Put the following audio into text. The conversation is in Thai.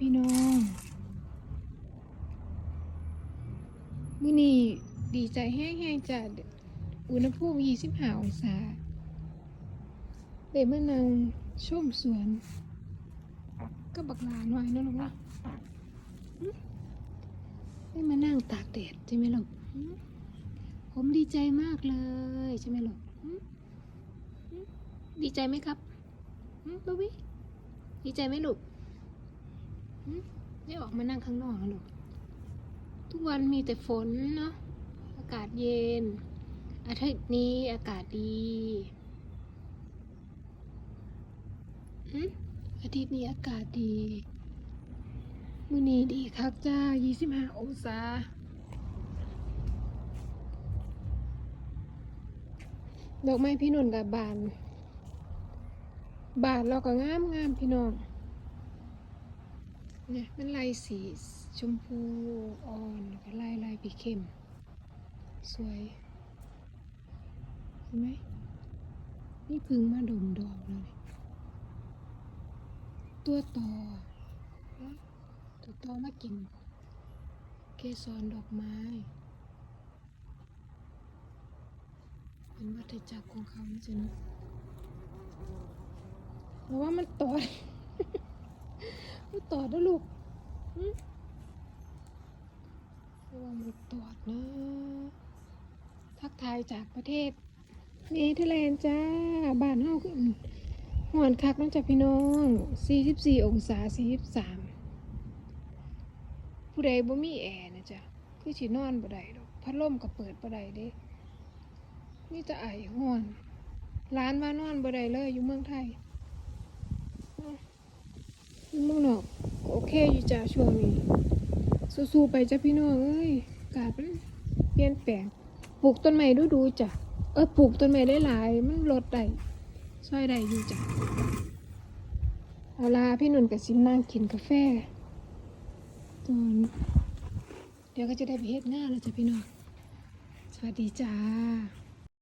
พี่น้องมื้อนี้ดีใจแห้งๆจ้ะอุณหภูมิ25องศาได้มานั่งชมสวน ก็บักลาหน่อยนะลูกนะได้มานั่งตากแดดใช่ไหมลูกผมดีใจมากเลยใช่ไหมลูกหึหึดีใจไหมครับหึบบี้ดีใจไหมลูก ได้ออกมานั่งข้างนอกแล้วลูกทุกวันมีแต่ฝนเนาะอากาศเย็น อาทิตย์นี้อากาศดีอาทิตย์นี้อากาศดีมื้อนี้ดีคักจ้า 25 องศาดอกไม้พี่นนท์กับบาน บานเราก็งามงามพี่น้อง เนี่ยมันลายสีชมพูอ่อนแล้วก็ลายลายพีเข้ม สวยเห็นไหมนี่พึ่งมาดมดอกเลย ตัวต่อตัวต่อมากิน เกสรดอกไม้เป็นวัฏจักรของเขานะจ๊ะนะเพราะว่ามันตอด มันตอดนะลูกระวังมันตอดนะ ทักทายจากประเทศเนเธอร์แลนด์จ้า บ้านเฮาคือหอนคักน้องจากพี่น้อง 44 องศา 43 ผู้ใดบ่มีแอร์นะจ๊ะคือสินอนบ่ได้ดอกพัดลมก็เปิดบ่ได้เด้นี่จะไอห้อน ร้านว่านอนบ่ได้เลยอยู่เมืองไทย เมืองนอกโอเคอยู่จ้ะช่วงนี้ สู้ๆไปจ้ะพี่น้องเอ้ยกาศมันเปลี่ยนแปลงปลูกต้นไม้ดูดูๆจ้ะเออปลูกต้นไม้ได้หลายมันลดได้ช่วยได้อยู่จ้ะเอาลาพี่นุ่นกับซิมนั่งกินกาแฟตอนเดี๋ยวก็จะได้ไปเฮ็ดงานแล้วจ้ะพี่น้องสวัสดีจ้า